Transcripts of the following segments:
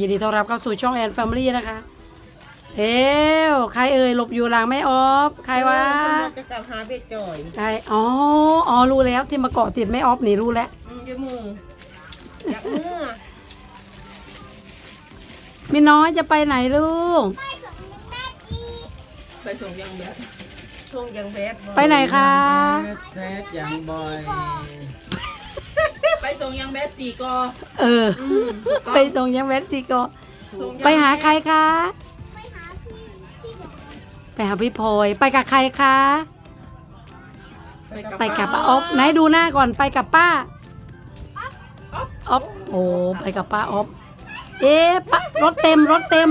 ยินดีต้อนรับเข้าสู่ช่องแอนแฟมิลี่นะคะ เอ้วใครเอ่ยหลบอยู่หลังไม่ออฟใครวะจะกลับหาเบ็ดจ่อยใครอ๋ออ๋อรู้แล้วที่มาเกาะติดไม่ออฟนี่รู้แล้วอืมอยามืออยากมือมีน้อยจะไปไหนลูก ไปส่งยังแบดส่งยังแบดไปไหนคะ แซดอย่างบ่อย ไปส่งยังแบดสี่กอเออ ไปส่งยังเวสซีโกส่งยังไปหาใครคะไปหาพี่พลอยไปกับใครคะ ไปกับป้าออฟไหนดูหน้าก่อนไปกับป้าออฟโอ้ไปกับป้าออฟเอ๊ะป้ารถเต็มรถเต็ม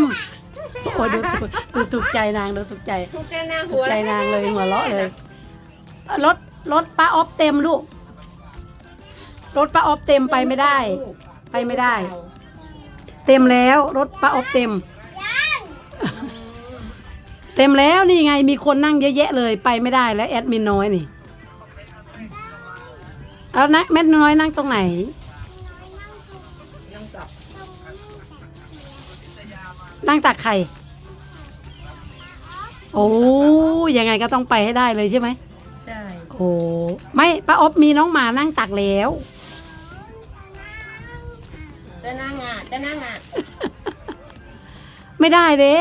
โอ้ดูดูดูถูกใจนางดูถูกใจทุกแกหน้าถูหักวใจนางเลยหัวเราะเลย รถรถป้าออฟเต็มลูก รถป้าออฟเต็มไปไม่ได้ ไปไม่ได้ เต็มแล้วรถป้าออฟเต็ม เต็มแล้วนี่ไงมีคนนั่งเยอะแยะเลยไปไม่ได้แล้วแอดมินน้อยนี่เอานะแม่น้อยนั่งตรงไหนยังกลับนั่งตักไข่ โอ้ยังไงก็ต้องไปให้ได้เลยใช่ไหม ใช่ โอ้ ไม่ป้าอบมีน้องหมานั่งตักแล้ว จะนั่งอะจะนั่งอะไม่ได้เด้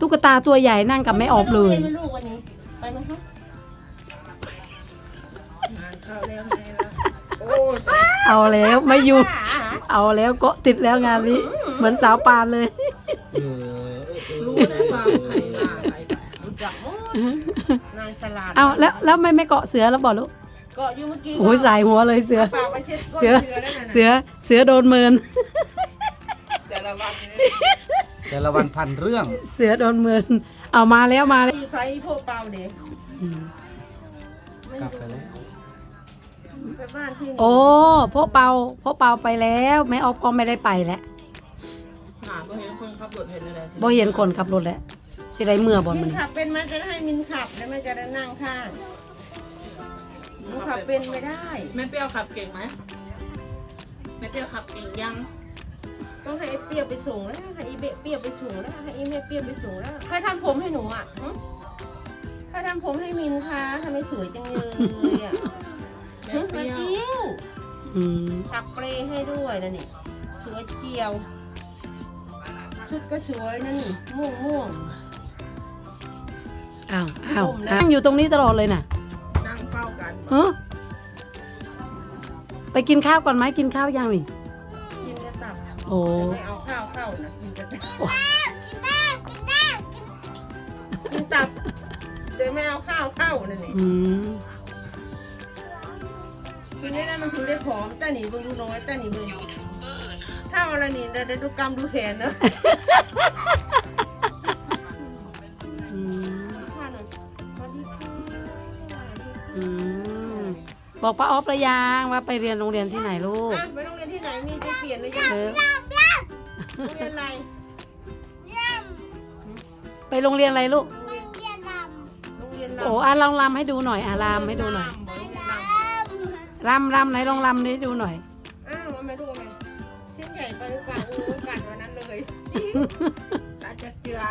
ตุ๊กตาตัวใหญ่นั่งกับแม่ออบเลยไปโรงรีนไหมลูกวันนี้ไปไหมคะงานเข้าแล้วไงล่ะโอ้ยเอาแล้วไม่อยู่ขาเอาแล้วก็ติดแล้วงานนี้ เหมือนสาวปานเลย เออรู้นะว่าใครมาใครไปรู้จักหมดนางฉลาดเอาแล้วแล้วไม่ไม่เกาะเสือแล้วบอกลูกก็อยู่เมื่อกี้โอ้ยสายหัวเลยเสือฝากไปเช็ดก้นเสือเสือแล้วนั่นน่ะเสือเสือโดนเมิน แต่ละวันเนี่ย แต่ละวันพันเรื่อง เสือโดนเมินเอามาแล้วมาแล้วอยู่ใส่พวกเปล่าเด็กอืมกลับไปแล้วไปบ้านที่นี่โอ้พ่อเปาพ่อเปาไปแล้วแม่ออฟก็ไม่ได้ไปแล้วหาบ่เห็นคนขับรถเห็นอะไรสิบ่เห็นคนขับรถแล้วสิได้เมื่อบอลมิมันนขับเป็นมันจะให้มินขับแล้วมันจะได้นั่งข้างมินขับเป็นไม่ได้แม่เปรี้ยวขับเก่งไหมแม่เปรี้ยวขับเก่งยัง ต้องให้ไอ้เปรี้ยวไปส่งแล้วให้ไอ้เบะเปรี้ยวไปส่งแล้วให้ไอ้แม่เปรี้ยวไปส่งแล้วใครทำผมให้หนูอะหึใครทำผมให้มินคะทำไมสวยจังเลยอะแม่หึเปมารี้ยวเที่ยวอืมถักเปรย์ให้ด้วยนะนี่สวยเจียว ชุดก็สวยนะนี่ม่วงม่วง อ้าวอ้าวผมนะ นั่งอยู่ตรงนี้ตลอดเลยน่ะนั่งเฝ้ากัน เออไปกินข้าวก่อนไหมกินข้าวยังนี่กินกระตับ โอ้แต่ไม่เอาข้าวเข้านะกินกระตับกินตับแต่ไม่เอาข้าวเข้านั่นนี่อืมชุดนี้นะมันถึงได้ผอมแต่หนีเบิ่งดูน้อยแต่หนีเบิ่งเท่าอะไรนี่เดี๋ยวเดี๋ยวดูกรรมดูแขนนะอืมข้าหน่อยสวัสดีค่ะสวัสดีค่ะอืม บอกป้าออฟระยังว่าไปเรียนโรงเรียนที่ไหนลูกอะไปโรงเรียนที่ไหนมีได้เปลี่ยนเลยยังเออโรงเรียนอะไรไปโรงเรียนอะไรลูก โรงเรียนโรงเรียนลำโอ้อาลองรำให้ดูหน่อยอาลำให้ดูหน่อยลำบอกโรงเรียนลำรำรำไหนลองรำให้ดูหน่อย อ้าวมาไม่ดูไหมชิ้นใหญ่ไปหรือเปล่าโอ้ยกัดวันนั้นเลยอาจจะเจือ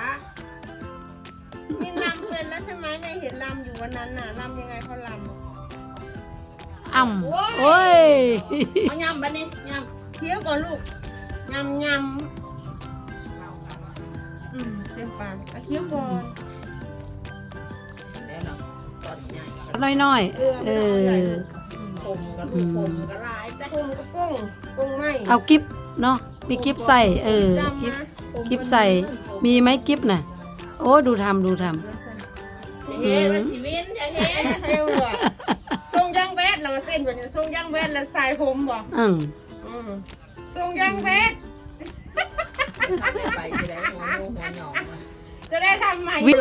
นี่ลำเป็นแล้วใช่ไหมไม่เห็นลำอยู่วันนั้นน่ะลำยังไงเขาล อ่ำโอ้ยเอายำบันนี้ยำเคี้ยวก่อนลูกยำยำอืมเต็มปากอะเคี้ยวก่อนำแล้วเราตอนใหญ่น้อยเกลือๆไม่เอต้องเอาใหญ่อ เลยผมกับลูกผมกับลายแต่กุ้งก็กุ้งกุ้งไหมเอากิฟเนาะมีกิฟใส่เออจำกิฟนะกิฟใส่มีไหมกิฟน่ะ โอ้ดูทำดูทจะเฮ้มาชีวินจะเฮ้เฮ้ยว่ะ ทรงย่างแวดเรามาเต้นแบบนี้ทรงย่างแวดแล้วสายผมบ่ำอืมอืมทรงย่างแวดทำได้ไปทีไรหัวโมหัวหยองจะได้ทำใหม่วิ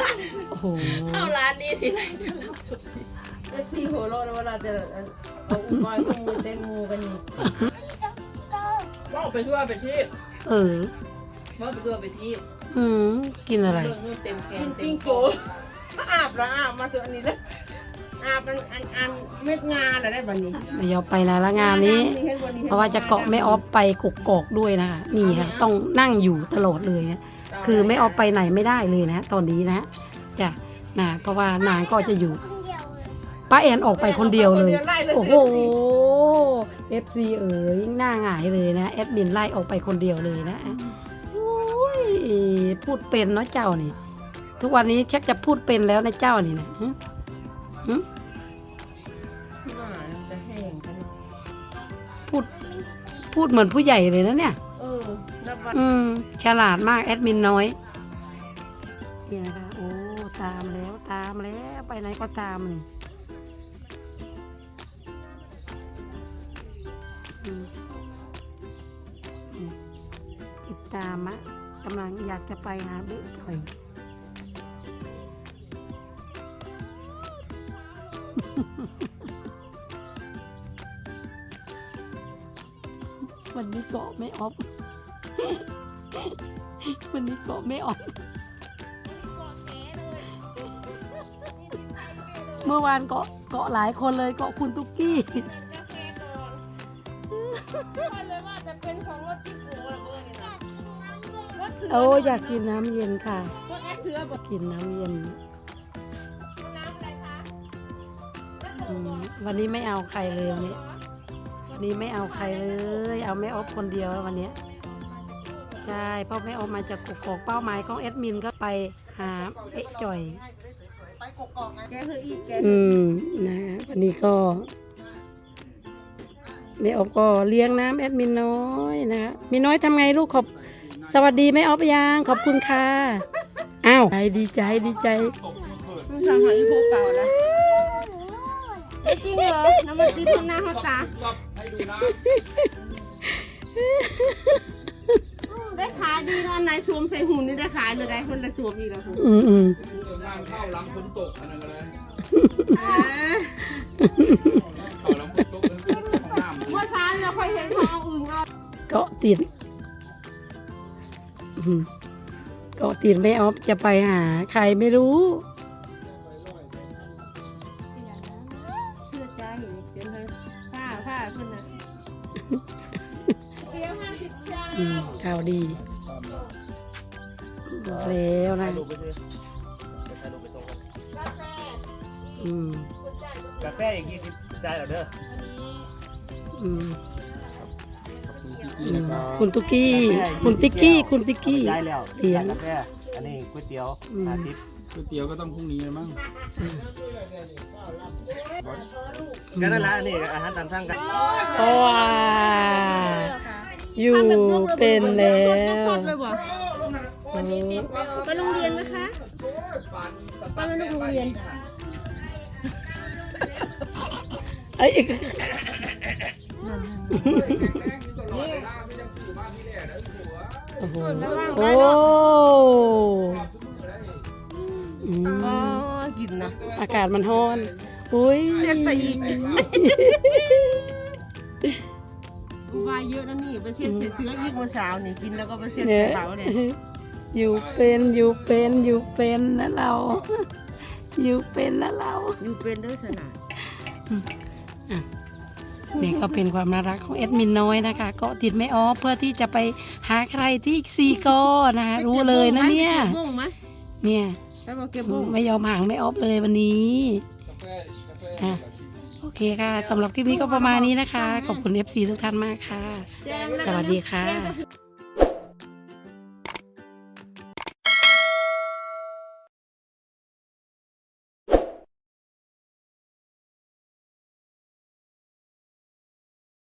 โอ้โหเข้าร้านนี้ทีไรจะรับชุดสีเอฟซีหัวโลนเวลาจะเอาอุปกรณ์ข้อมูลเต้นมูกันนี่ว่าไปทั่วไปที่เออว่าไปทั่วไปที่อืมกินอะไรเรื่องนู้นเต็มแขกินนเต็ปิ้มงคโกออาบแล้วอาบมาตัวอันนี้แล้ว ออาบอันอันอันเม็ดงาอะไรได้บัดนี้ไม่ยอมไปนะละงานนี้ เพราะว่าจะเกาะไม่ออฟไปกกอกด้วยนะคะนี่ค่ะ ต้องนั่งอยู่ตลอดเลยนะคือไม่ออฟไปไหนไม่ได้เลยนะตอนนี้นะจ้ะนะเพราะว่านางก็จะอยู่ป้าแอนออกไปคนเดียวเลย โอ้โห FC เอ๋ยหน้าหงายเลยนะแอดมินไล่ออกไปคนเดียวเลยนะโอ้ยพูดเป็นเนาะเจ้านี่ ทุกวันนี้ชักจะพูดเป็นแล้วนะเจ้านี่นะ หึหึหมามันจะแห้งกันพูด พูดเหมือนผู้ใหญ่เลยนะเนี่ย เออนับวันอืม ฉลาดมาก แอดมินน้อย นี่นะคะ โอ้ ตามแล้วตามแล้ว ไปไหนก็ตามนี่อืมอืมติดตามอะกำลังอยากจะไปหาเบ๊จ่อย นี้เกาะไม่ออฟวันนี้เกาะไม่ออฟเมื่อวานเกาะเกาะหลายคนเลยเกาะคุณตุ๊กกี้เลยว่าจะเป็นของรถที่กูระเบิดนี่นะรถเสือโอ้อยากกินน้ำเย็นค่ะกินน้ำเย็นน้ำอะไรคะวันนี้ไม่เอาใครเลยวันนี้วั นนี้ไม่เอาใครเลย เอาแม่ออฟคนเดียวแล้ววันเนี้ยใช่เพราะแม่ออฟมาจากกกอกเป้าหมายของแอดมินก็ไปหาเอ๊ะจ่อยแกเธออีกแกอืมนะคะวันนี้ก็แม่ออฟก็เลี้ยงน้ำแอดมินน้อยนะคะมีน้อยทำไงลูกขอบสวัสดีแม่ออฟยังขอบคุณค่ะอ้าวดีใจดีใจมันสั่งหาอีโพเก่านะเอ้ยจริงเหรอน้ำมันติดข้างหน้าข้างตา ได้ขายดีเนอะอันไหนสวมใส่หุ่นนี่ได้ขายเลยได้คนละสวมอีกแล้วคุณอืมอืมงานเข้าหลังฝนตกอะไรกันเลยเอ้ยเข้าหลังฝนตกเป็นของน้ำ เมื่อเช้าเราค่อยเห็นเขาเอาอึ่งเอาเกาะติดอืมเกาะติดแม่ออฟจะไปหา ใครไม่รู้ อืมข่าวดีบอกแล้วนะ ลูกไปซื้อไปถ่ายรูปไปส่งกันกาแฟอืม กาแฟอีกยี่สิบได้เหรอเด้ออืมอืม คุณตุกกี้ คุณติ๊กกี้ คุณติ๊กกี้ ได้แล้วเลี้ยงกาแฟอันนี้ก๋วยเตี๋ยวอืม อาทิตย์ก๋วยเตี๋ยวก็ต้องพรุ่งนี้แล้วมั้งก็นั่นแหละอันนี้อาหารตามสั่งกันว้า อยู่เป็นแล้วสดเลยบ่วันนี้ติดไปโรงเรียนไหมคะไปไม่ลูกโรงเรียนเอ้ยโอ้โหโอ้อืมอ๋อกินนะอากาศมันร้อน อุ้ยเสียดใส่อีก วายเยอะนะนี่ไปเสียดใส่เสื้ออีกเมื่อเช้านี่กินแล้วก็ไปเสียดเนี่ใส่ยเขาเนี่ยอยู่เป็นอยู่เป็นอยู่เป็นนะเรา อยู่เป็นนะเรา อยู่เป็นด้วยสนามนี่ก็เป็นความน่ารักของเอ็ดมินน้อยนะคะเกาะติดไม่ออฟเพื่อที่จะไปหาใครที่ซีกอนะคะรู้เลยนะเนี่ยไปเก็บบุ้งไหมเนี่ยไปบอกเก็บบุ้งไม่ยอมห่างไม่ออฟเลยวันนี้อะโอ เคค่ะสำหรับคลิปนี้ก็ประมาณนี้นะคะ ขอบคุณ FC ทุกท่านมากค่ะแจ้งแล้สวัสดีค่ะแจ้งก็คือ